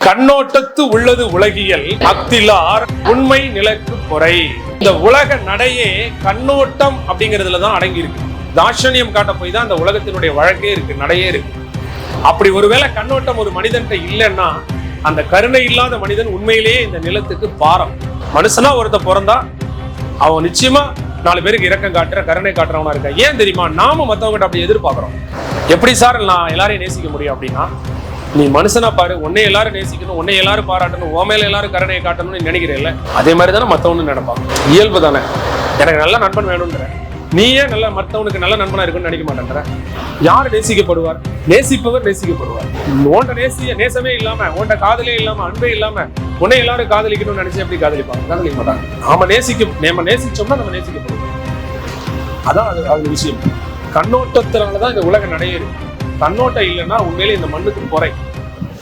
கண்ணோட்டத்து உள்ளது உலகியல் அக்திலார் உண்மை நிலக்கு குறை இந்த உலக நடையே கண்ணோட்டம் அப்படிங்கிறதுல தான் அடங்கி இருக்கு தாட்சணியம் காட்ட போய் தான் அந்த உலகத்தினுடைய வழக்கே இருக்கு நடையே இருக்கு. அப்படி ஒருவேளை கண்ணோட்டம் ஒரு மனிதன்கிட்ட இல்லைன்னா அந்த கருணை இல்லாத மனிதன் உண்மையிலேயே இந்த நிலத்துக்கு பாரம். மனுஷனா ஒருத்த பிறந்தா அவன் நிச்சயமா நாலு பேருக்கு இரக்கம் காட்டுற கருணை காட்டுறவனா இருக்கா? ஏன் தெரியுமா? நாம மத்தவங்ககிட்ட அப்படி எதிர்பார்க்கிறோம். எப்படி சார் நான் எல்லாரையும் நேசிக்க முடியும் அப்படின்னா நீ மனுஷனா பாரு உன்னை எல்லாரும் நேசிக்கணும் உன்னை எல்லாரும் பாராட்டணும் உன் மேல எல்லாரும் கருணையை காட்டணும்னு நீ நினைக்கிறேல்ல? அதே மாதிரி தானே மத்தவனு நினைப்பாங்க இயல்பு தானே. எனக்கு நல்ல நண்பன் வேணும்ன்ற. நீ ஏன் நல்ல மற்றவனுக்கு நல்ல நண்பனா இருக்குன்னு நினைக்க மாட்டேன்ற. யார் நேசிக்கப்படுவார்? நேசிப்பவர் நேசிக்கப்படுவார். உன்ட நேசிய நேசமே இல்லாம உன்ட காதலே இல்லாம அன்பே இல்லாம உன்னை எல்லாரும் காதலிக்கணும்னு நினைச்சு எப்படி காதலிப்பாங்க? காதலிக்க மாட்டாங்க நாம நேசிக்க நம்ம நேசிச்சோம்னா நம்ம நேசிக்கப்படுவோம். அதான் அது அது விஷயம். கண்ணோட்டத்தினாலதான் இந்த உலக நடையே தன்னோட்டம் இல்லைன்னா உண்மையிலே இந்த மண்ணுக்கு குறை